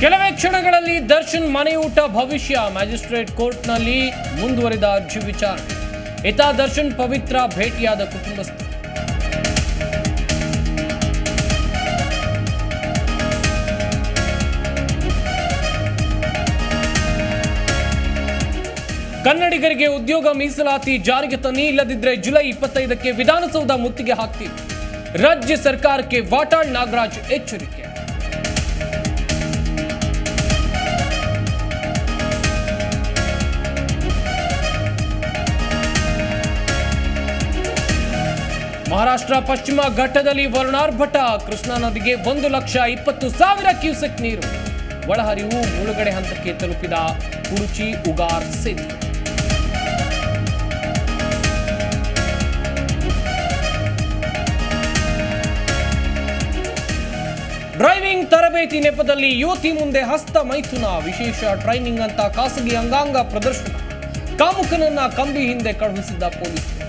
ಕೆಲವೇ ಕ್ಷಣಗಳಲ್ಲಿ ದರ್ಶನ್ ಮನೆಯೂಟ ಭವಿಷ್ಯ ಮ್ಯಾಜಿಸ್ಟ್ರೇಟ್ ಕೋರ್ಟ್ನಲ್ಲಿ ಮುಂದುವರಿದ ಅರ್ಜಿ ವಿಚಾರಣೆ ಇತ ದರ್ಶನ್ ಪವಿತ್ರ ಭೇಟಿಯಾದ ಕುಟುಂಬಸ್ಥರು ಕನ್ನಡಿಗರಿಗೆ ಉದ್ಯೋಗ ಮೀಸಲಾತಿ ಜಾರಿಗೆ ತನ್ನಿ ಇಲ್ಲದಿದ್ದರೆ ಜುಲೈ ಇಪ್ಪತ್ತೈದಕ್ಕೆ ವಿಧಾನಸೌಧ ಮುತ್ತಿಗೆ ಹಾಕ್ತೀವಿ ರಾಜ್ಯ ಸರ್ಕಾರಕ್ಕೆ ವಾಟಾಳ್ ನಾಗರಾಜ್ ಎಚ್ಚರಿಕೆ ಮಹಾರಾಷ್ಟ್ರ ಪಶ್ಚಿಮ ಘಟ್ಟದಲ್ಲಿ ವರುಣಾರ್ಭಟ ಕೃಷ್ಣಾ ನದಿಗೆ ಒಂದು ಲಕ್ಷ ಇಪ್ಪತ್ತು ಸಾವಿರ ಕ್ಯೂಸೆಕ್ ನೀರು. ಒಳಹರಿವು ಮುಳುಗಡೆ ಹಂತಕ್ಕೆ ತಲುಪಿದ ಕುರುಚಿ ಉಗಾರ್ ಸೇತು ಡ್ರೈವಿಂಗ್ ತರಬೇತಿ ನೆಪದಲ್ಲಿ ಯುವತಿ ಮುಂದೆ ಹಸ್ತ ಮೈಥುನ, ವಿಶೇಷ ಟ್ರೈನಿಂಗ್ ಅಂತ ಖಾಸಗಿ ಅಂಗಾಂಗ ಪ್ರದರ್ಶನ. ಕಾಮುಕನನ್ನ ಕಂಬಿ ಹಿಂದೆ ಕಳುಹಿಸಿದ್ದ ಪೊಲೀಸರು.